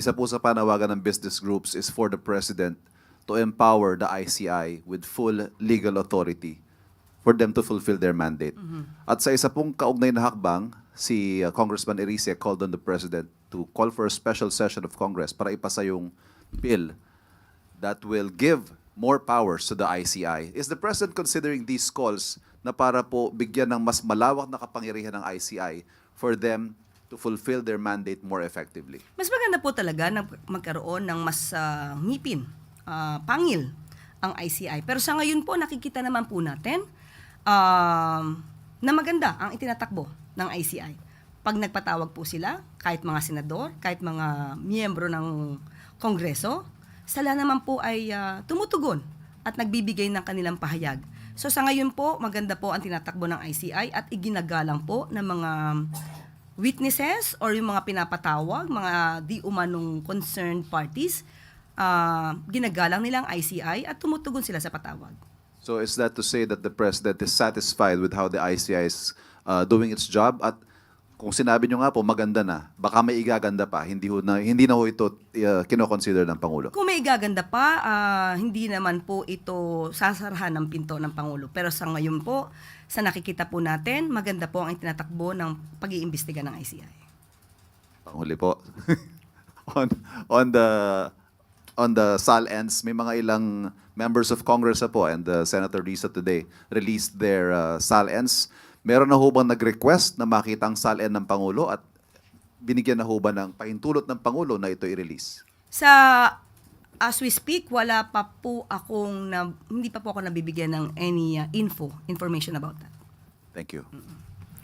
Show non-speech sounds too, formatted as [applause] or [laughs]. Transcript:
isa po sa panawagan ng business groups is for the President to empower the ICI with full legal authority for them to fulfill their mandate. At sa isa pong kaugnay na hakbang, si uh, Congressman Erice called on the President to call for a special session of Congress para ipasa yung bill that will give more powers to the ICI. Is the President considering these calls na para po bigyan ng mas malawak na kapangyarihan ng ICI for them to fulfill their mandate more effectively? Mas maganda po talaga na magkaroon ng mas ah, ngipin, ah, pangil ang ICI. Pero sa ngayon po, nakikita naman po natin um, na maganda ang itinatakbo ng ICI. Pag nagpatawag po sila, kahit mga senador, kahit mga miyembro ng Kongreso, sila naman po ay ah, tumutugon at nagbibigay ng kanilang pahayag. So sa ngayon po, maganda po ang tinatakbo ng ICI at iginagalang po ng mga witnesses or yung mga pinapatawag, mga di umanong concerned parties, ah, ginagalang nilang ICI at tumutugon sila sa patawag. So is that to say that the President is satisfied with how the ICI is uh, doing its job? At kung sinabi nyo nga po, maganda na, baka may igaganda pa, hindi, ho na, hindi na ho ito uh, kinoconsider ng Pangulo. Kung may gaganda pa, ah, hindi naman po ito sasarahan ng pinto ng Pangulo. Pero sa ngayon po, sa nakikita po natin, maganda po ang itinatakbo ng pag-iimbestiga ng ICI. Panghuli po. [laughs] on, on the on the SAL ends, may mga ilang members of Congress po and uh, Senator Risa today released their uh, SAL ends. Meron na ho bang nag-request na makita ang SAL end ng Pangulo at binigyan na ho ba ng pahintulot ng Pangulo na ito i-release? Sa as we speak, wala pa po akong na, hindi pa po ako nabibigyan ng any ah, info, information about that. Thank you.